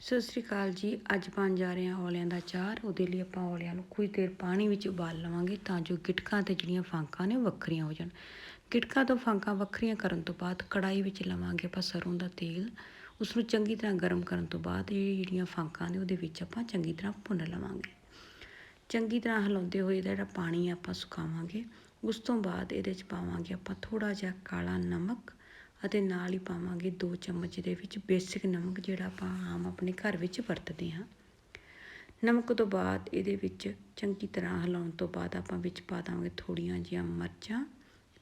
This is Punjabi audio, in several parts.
ਸਤਿ ਸ੍ਰੀ ਅਕਾਲ ਜੀ। ਅੱਜ ਬਣ ਜਾ ਰਹੇ ਹਾਂ ਔਲਿਆਂ ਦਾ ਚਾਰ ਉਹਦੇ ਲਈ ਆਪਾਂ ਔਲਿਆਂ ਨੂੰ ਕੁਝ ਦੇਰ ਪਾਣੀ ਵਿੱਚ ਉਬਾਲ ਲਵਾਂਗੇ ਤਾਂ ਜੋ ਗਿਟਕਾਂ ਤੇ ਜਿਹੜੀਆਂ ਫਾਂਕਾਂ ਨੇ ਉਹ ਵੱਖਰੀਆਂ ਹੋ ਜਾਣ। ਗਿਟਕਾਂ ਤੋਂ ਫਾਂਕਾਂ ਵੱਖਰੀਆਂ ਕਰਨ ਤੋਂ ਬਾਅਦ ਕੜਾਈ ਵਿੱਚ ਲਵਾਂਗੇ ਆਪਾਂ ਸਰੋਂ ਦਾ ਤੇਲ। ਉਸ ਨੂੰ ਚੰਗੀ ਤਰ੍ਹਾਂ ਗਰਮ ਕਰਨ ਤੋਂ ਬਾਅਦ ਇਹ ਜਿਹੜੀਆਂ ਫਾਂਕਾਂ ਨੇ ਉਹਦੇ ਵਿੱਚ ਆਪਾਂ ਚੰਗੀ ਤਰ੍ਹਾਂ ਭੁੰਨ ਲਵਾਂਗੇ। ਚੰਗੀ ਤਰ੍ਹਾਂ ਹਿਲਾਉਂਦੇ ਹੋਏ ਇਹਦਾ ਜਿਹੜਾ ਪਾਣੀ ਆਪਾਂ ਸੁਕਾਵਾਂਗੇ, ਉਸ ਤੋਂ ਬਾਅਦ ਇਹਦੇ 'ਚ ਪਾਵਾਂਗੇ ਆਪਾਂ ਥੋੜਾ ਜਿਹਾ ਕਾਲਾ ਨਮਕ ਅਤੇ ਨਾਲ ਹੀ ਪਾਵਾਂਗੇ 2 ਚਮਚ ਦੇ ਵਿੱਚ ਬੇਸਿਕ ਨਮਕ, ਜਿਹੜਾ ਆਪਾਂ ਆਮ ਆਪਣੇ ਘਰ ਵਿੱਚ ਵਰਤਦੇ ਹਾਂ। ਨਮਕ ਤੋਂ ਬਾਅਦ ਇਹਦੇ ਵਿੱਚ ਚੰਗੀ ਤਰ੍ਹਾਂ ਹਿਲਾਉਣ ਤੋਂ ਬਾਅਦ ਆਪਾਂ ਵਿੱਚ ਪਾ ਦਾਂਗੇ ਥੋੜੀਆਂ ਜਿਹੀਆਂ ਮਿਰਚਾਂ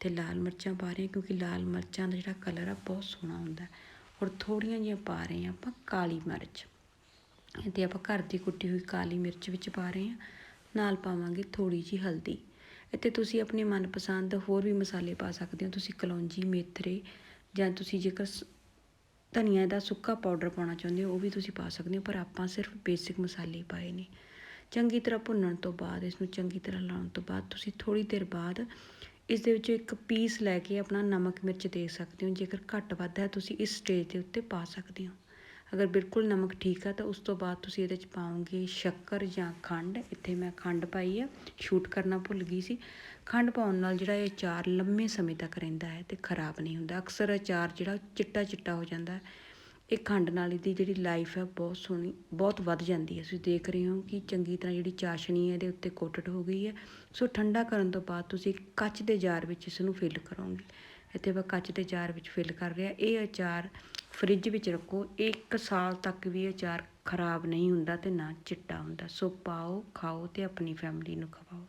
ਤੇ ਲਾਲ ਮਿਰਚਾਂ ਪਾ ਰਹੇ ਹਾਂ, ਕਿਉਂਕਿ ਲਾਲ ਮਿਰਚਾਂ ਦਾ ਜਿਹੜਾ ਕਲਰ ਆ ਬਹੁਤ ਸੋਹਣਾ ਹੁੰਦਾ ਔਰ ਥੋੜੀਆਂ ਜਿਹੀਆਂ ਪਾ ਰਹੇ ਹਾਂ ਆਪਾਂ ਕਾਲੀ ਮਿਰਚ। ਤੇ ਆਪਾਂ ਘਰ ਦੀ ਕੁੱਟੀ ਹੋਈ ਕਾਲੀ ਮਿਰਚ ਵਿੱਚ ਪਾ ਰਹੇ ਹਾਂ। ਨਾਲ ਪਾਵਾਂਗੇ ਥੋੜੀ ਜੀ ਹਲਦੀ। ਇੱਥੇ ਤੁਸੀਂ ਆਪਣੇ ਮਨਪਸੰਦ ਹੋਰ ਵੀ ਮਸਾਲੇ ਪਾ ਸਕਦੇ ਹੋ। ਤੁਸੀਂ ਕਲੌਂਜੀ ਮੇਥਰੇ ਜਾਂ ਤੁਸੀਂ ਜੇਕਰ ਧਨੀਆ ਦਾ ਸੁੱਕਾ ਪਾਊਡਰ ਪਾਉਣਾ ਚਾਹੁੰਦੇ ਹੋ, ਉਹ ਵੀ ਤੁਸੀਂ ਪਾ ਸਕਦੇ ਹੋ, ਪਰ ਆਪਾਂ ਸਿਰਫ ਬੇਸਿਕ ਮਸਾਲੇ ਪਾਏ ਨੇ। ਚੰਗੀ ਤਰ੍ਹਾਂ ਭੁੰਨਣ ਤੋਂ ਬਾਅਦ, ਇਸ ਨੂੰ ਚੰਗੀ ਤਰ੍ਹਾਂ ਲਾਉਣ ਤੋਂ ਬਾਅਦ, ਤੁਸੀਂ ਥੋੜੀ ਦੇਰ ਬਾਅਦ ਇਸ ਦੇ ਵਿੱਚ ਇੱਕ ਪੀਸ ਲੈ ਕੇ ਆਪਣਾ ਨਮਕ ਮਿਰਚ ਦੇ ਸਕਦੇ ਹੋ, ਜੇਕਰ ਘੱਟ ਵੱਧ ਹੈ, ਤੁਸੀਂ ਇਸ ਸਟੇਜ ਦੇ ਉੱਤੇ ਪਾ ਸਕਦੇ ਹੋ। ਅਗਰ ਬਿਲਕੁਲ ਨਮਕ ਠੀਕ ਆ ਤਾਂ ਉਸ ਤੋਂ ਬਾਅਦ ਤੁਸੀਂ ਇਹਦੇ 'ਚ ਪਾਓਗੇ ਸ਼ੱਕਰ ਜਾਂ ਖੰਡ। ਇੱਥੇ ਮੈਂ ਖੰਡ ਪਾਈ ਆ, ਸ਼ੂਟ ਕਰਨਾ ਭੁੱਲ ਗਈ ਸੀ। ਖੰਡ ਪਾਉਣ ਨਾਲ ਜਿਹੜਾ ਇਹ ਅਚਾਰ ਲੰਮੇ ਸਮੇਂ ਤੱਕ ਰਹਿੰਦਾ ਹੈ ਤੇ ਖਰਾਬ ਨਹੀਂ ਹੁੰਦਾ। ਅਕਸਰ ਅਚਾਰ ਜਿਹੜਾ ਚਿੱਟਾ ਚਿੱਟਾ ਹੋ ਜਾਂਦਾ ਹੈ। ਇਹ ਖੰਡ ਨਾਲ ਇਹਦੀ ਜਿਹੜੀ ਲਾਈਫ ਹੈ ਬਹੁਤ ਸੋਹਣੀ, ਬਹੁਤ ਵੱਧ ਜਾਂਦੀ ਹੈ। ਤੁਸੀਂ ਦੇਖ ਰਹੇ ਹੋ ਕਿ ਚੰਗੀ ਤਰ੍ਹਾਂ ਜਿਹੜੀ ਚਾਸ਼ਣੀ ਹੈ ਇਹਦੇ ਉੱਤੇ ਕੋਟਡ ਹੋ ਗਈ ਹੈ। ਸੋ ਠੰਡਾ ਕਰਨ ਤੋਂ ਬਾਅਦ ਤੁਸੀਂ ਕੱਚ ਦੇ ਜਾਰ ਵਿੱਚ ਇਸ ਨੂੰ ਫਿਲ ਕਰੋਗੇ। ਇੱਥੇ ਮੈਂ ਕੱਚ ਦੇ ਜਾਰ ਵਿੱਚ ਫਿਲ ਕਰ ਰਿਹਾ। ਇਹ ਅਚਾਰ ਫ੍ਰਿਜ ਵਿੱਚ ਰੱਖੋ। ਇੱਕ ਸਾਲ ਤੱਕ ਵੀ ਇਹ ਅਚਾਰ ਖਰਾਬ ਨਹੀਂ ਹੁੰਦਾ ਅਤੇ ਨਾ ਚਿੱਟਾ ਹੁੰਦਾ। ਸੋ ਪਾਓ, ਖਾਓ ਅਤੇ ਆਪਣੀ ਫੈਮਿਲੀ ਨੂੰ ਖਵਾਓ।